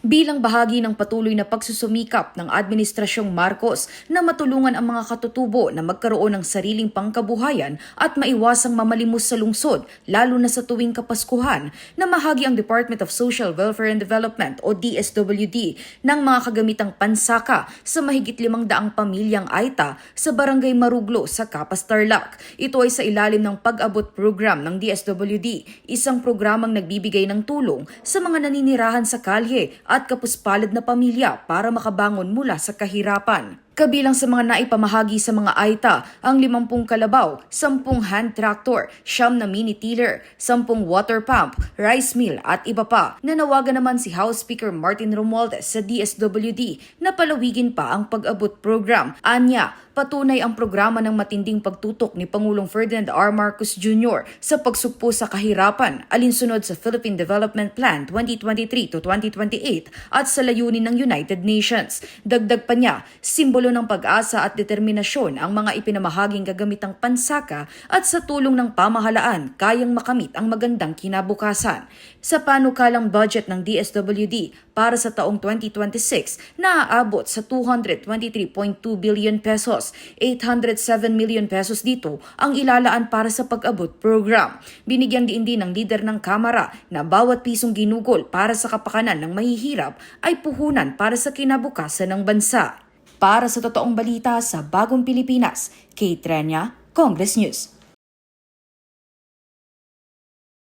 bilang bahagi ng patuloy na pagsusumikap ng Administrasyong Marcos na matulungan ang mga katutubo na magkaroon ng sariling pangkabuhayan at maiwasang mamalimos sa lungsod, lalo na sa tuwing Kapaskuhan, na mahagi ang Department of Social Welfare and Development o DSWD ng mga kagamitang pansaka sa mahigit limang daang pamilyang Aita sa Barangay Maruglo sa Kapas Tarlac. Ito ay sa ilalim ng pag-abot program ng DSWD, isang programang nagbibigay ng tulong sa mga naninirahan sa kalye at kapuspalad na pamilya para makabangon mula sa kahirapan. Kabilang sa mga naipamahagi sa mga AITA ang 50 kalabaw, 10 hand tractor, siyam na mini tiller, 10 water pump, rice mill at iba pa. Nanawagan naman si House Speaker Martin Romualdez sa DSWD na palawigin pa ang pag-abot program. Anya, patunay ang programa ng matinding pagtutok ni Pangulong Ferdinand R. Marcos Jr. sa pagsugpo sa kahirapan alinsunod sa Philippine Development Plan 2023 to 2028 at sa layunin ng United Nations. Dagdag pa niya, simbolo ng pag-asa at determinasyon ang mga ipinamahaging gagamitang pansaka at sa tulong ng pamahalaan kayang makamit ang magandang kinabukasan. Sa panukalang budget ng DSWD para sa taong 2026 naaabot sa 223.2 billion pesos. 807 million pesos dito ang ilalaan para sa pag-abot program. Binigyang diin din ng lider ng Kamara na bawat pisong ginugol para sa kapakanan ng mahihirap ay puhunan para sa kinabukasan ng bansa. Para sa totoong balita sa Bagong Pilipinas, Kate Trenya, Congress News.